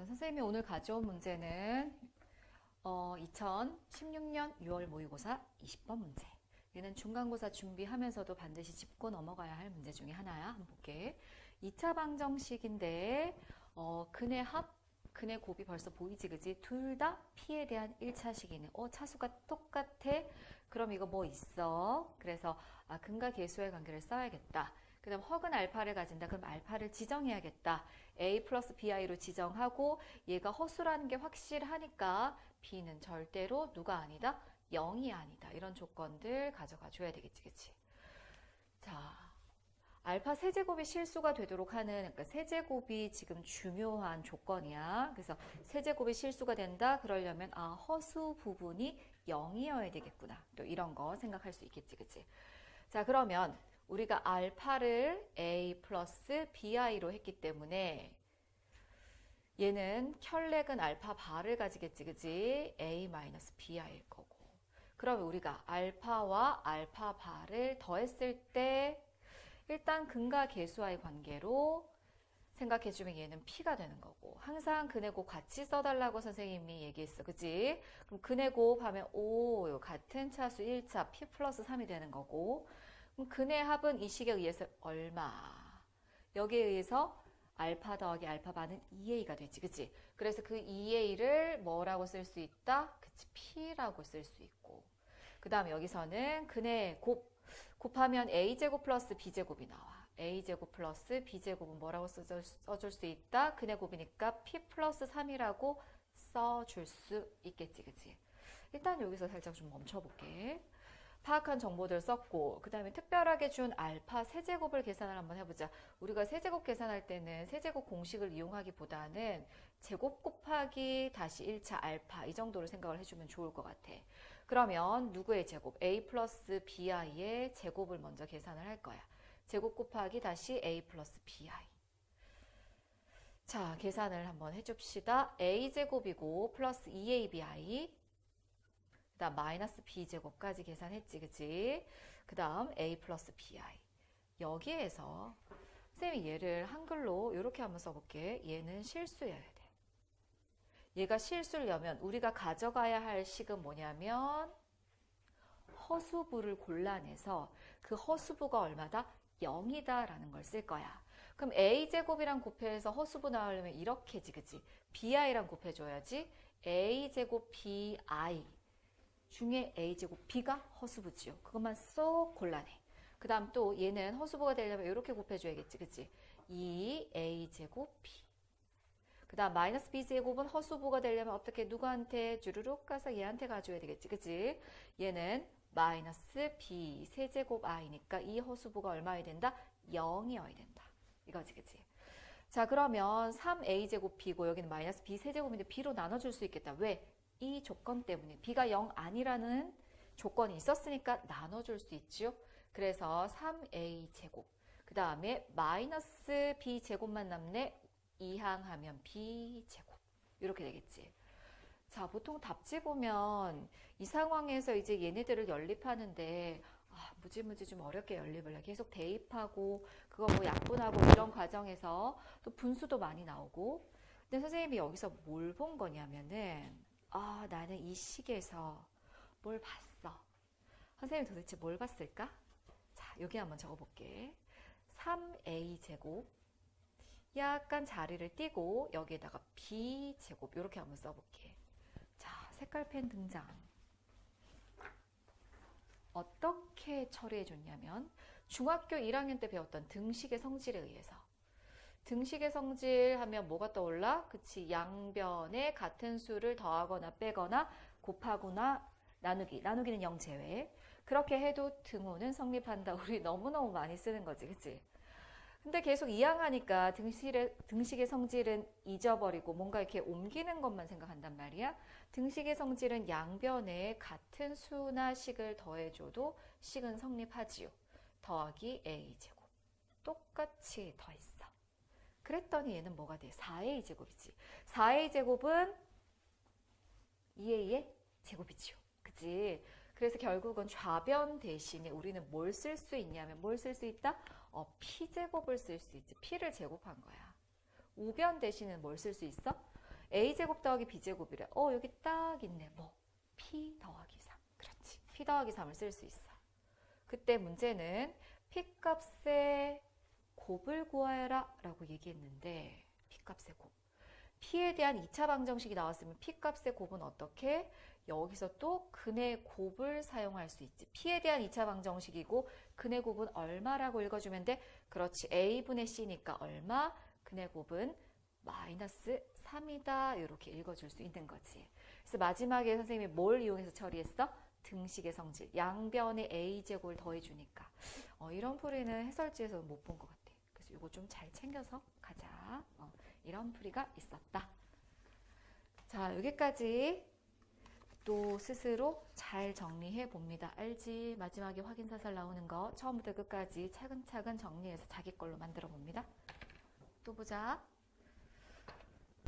자, 선생님이 오늘 가져온 문제는 어, 2016년 6월 모의고사 20번 문제. 얘는 중간고사 준비하면서도 반드시 짚고 넘어가야 할 문제 중에 하나야. 한번 볼게. 2차 방정식인데 어, 근의 합, 근의 곱이 벌써 보이지 그지? 둘 다 p에 대한 1차 식이네. 어, 차수가 똑같아? 그럼 이거 뭐 있어? 그래서 아, 근과 계수의 관계를 써야겠다. 그 다음 허근 알파를 가진다. 그럼 알파를 지정해야겠다. a 플러스 bi로 지정하고 얘가 허수라는 게 확실하니까 b는 절대로 누가 아니다? 0이 아니다. 이런 조건들 가져가 줘야 되겠지. 그치? 자, 알파 세제곱이 실수가 되도록 하는 그러니까 세제곱이 지금 중요한 조건이야. 그래서 세제곱이 실수가 된다. 그러려면 아 허수 부분이 0이어야 되겠구나. 또 이런 거 생각할 수 있겠지. 그치? 자, 그러면 우리가 알파를 a 플러스 bi로 했기 때문에 얘는 혈렉은 알파 바를 가지겠지, 그지? a 마이너스 bi일 거고. 그러면 우리가 알파와 알파 바를 더했을 때 일단 근과 계수와의 관계로 생각해주면 얘는 p가 되는 거고 항상 곱 같이 써달라고 선생님이 얘기했어, 그지? 그럼 곱 하면 오 같은 차수 1차 p 플러스 3이 되는 거고 근의 합은 이 식에 의해서 얼마? 여기에 의해서 알파 더하기 알파 반은 2a가 되지, 그치? 그래서 그 2a를 뭐라고 쓸 수 있다? 그치, p라고 쓸 수 있고. 그 다음에 여기서는 근의 곱, 곱하면 a제곱 플러스 b제곱이 나와. a제곱 플러스 b제곱은 뭐라고 써줄, 써줄 수 있다? 근의 곱이니까 p 플러스 3이라고 써줄 수 있겠지, 그치? 일단 여기서 살짝 좀 멈춰볼게. 파악한 정보들 썼고 그 다음에 특별하게 준 알파 세제곱을 계산을 한번 해보자. 우리가 세제곱 계산할 때는 세제곱 공식을 이용하기보다는 제곱 곱하기 다시 1차 알파 이 정도로 생각을 해주면 좋을 것 같아. 그러면 누구의 제곱? a 플러스 bi의 제곱을 먼저 계산을 할 거야. 제곱 곱하기 다시 a 플러스 bi. 자, 계산을 한번 해줍시다. a제곱이고 플러스 2abi 그 다음 마이너스 b제곱까지 계산했지 그치? 그 다음 a 플러스 bi 여기에서 쌤이 얘를 한글로 이렇게 한번 써볼게. 얘는 실수여야 돼. 얘가 실수려면 우리가 가져가야 할 식은 뭐냐면 허수부를 골라내서 그 허수부가 얼마다? 0이다 라는 걸 쓸 거야. 그럼 a제곱이랑 곱해서 허수부 나오려면 이렇게지 그치? Bi랑 곱해줘야지 a제곱 bi 중에 a제곱 b가 허수부지요. 그것만 쏙 골라내. 그 다음 또 얘는 허수부가 되려면 이렇게 곱해줘야겠지. 그치? 2a제곱 b. 그 다음 마이너스 b제곱은 허수부가 되려면 어떻게 누구한테 주르륵 가서 얘한테 가줘야 되겠지. 그치? 얘는 마이너스 b 세제곱 i니까 이 허수부가 얼마여야 된다? 0이어야 된다. 이거지. 그치? 자 그러면 3a제곱 b고 여기는 마이너스 b 세제곱인데 b로 나눠줄 수 있겠다. 왜? 이 조건 때문에 b가 0 아니라는 조건이 있었으니까 나눠줄 수 있죠. 그래서 3a 제곱 그 다음에 마이너스 b 제곱만 남네 이항하면 b 제곱 이렇게 되겠지. 자 보통 답지 보면 이 상황에서 이제 얘네들을 연립하는데 아, 무지무지 좀 어렵게 연립을 해. 계속 대입하고 그거 뭐 약분하고 이런 과정에서 또 분수도 많이 나오고 근데 선생님이 여기서 뭘 본 거냐면은 아, 나는 이 식에서 뭘 봤어. 선생님 도대체 뭘 봤을까? 자, 여기 한번 적어볼게. 3a 제곱. 약간 자리를 띄고 여기에다가 b 제곱 이렇게 한번 써볼게. 자, 색깔펜 등장. 어떻게 처리해 줬냐면 중학교 1학년 때 배웠던 등식의 성질에 의해서 등식의 성질 하면 뭐가 떠올라? 그치 양변에 같은 수를 더하거나 빼거나 곱하거나 나누기 나누기는 0 제외. 그렇게 해도 등호는 성립한다 우리 너무너무 많이 쓰는 거지 그치? 근데 계속 이항하니까 등식의, 등식의 성질은 잊어버리고 뭔가 이렇게 옮기는 것만 생각한단 말이야? 등식의 성질은 양변에 같은 수나 식을 더해줘도 식은 성립하지요. 더하기 a제곱. 똑같이 더했어 그랬더니 얘는 뭐가 돼? 4a 제곱이지. 4a 제곱은 2a의 제곱이지요. 그치? 그래서 결국은 좌변 대신에 우리는 뭘 쓸 수 있냐면 뭘 쓸 수 있다? 어, p제곱을 쓸 수 있지. p를 제곱한 거야. 우변 대신에 뭘 쓸 수 있어? a제곱 더하기 b제곱이래. 어, 여기 딱 있네. 뭐? p 더하기 3. 그렇지. p 더하기 3을 쓸 수 있어. 그때 문제는 p 값의 곱을 구하여라 라고 얘기했는데 p 값의 곱. p에 대한 2차 방정식이 나왔으면 p 값의 곱은 어떻게? 여기서 또 근의 곱을 사용할 수 있지. p에 대한 2차 방정식이고 근의 곱은 얼마라고 읽어주면 돼? 그렇지. a분의 c니까 얼마? 근의 곱은 마이너스 3이다. 이렇게 읽어줄 수 있는 거지. 그래서 마지막에 선생님이 뭘 이용해서 처리했어? 등식의 성질. 양변에 a제곱을 더해주니까. 어, 이런 풀이는 해설지에서 못 본 것 같아. 그래서 이거 좀 잘 챙겨서 가자. 어, 이런 풀이가 있었다. 자, 여기까지 또 스스로 잘 정리해 봅니다. 알지? 마지막에 확인 사살 나오는 거 처음부터 끝까지 차근차근 정리해서 자기 걸로 만들어 봅니다. 또 보자.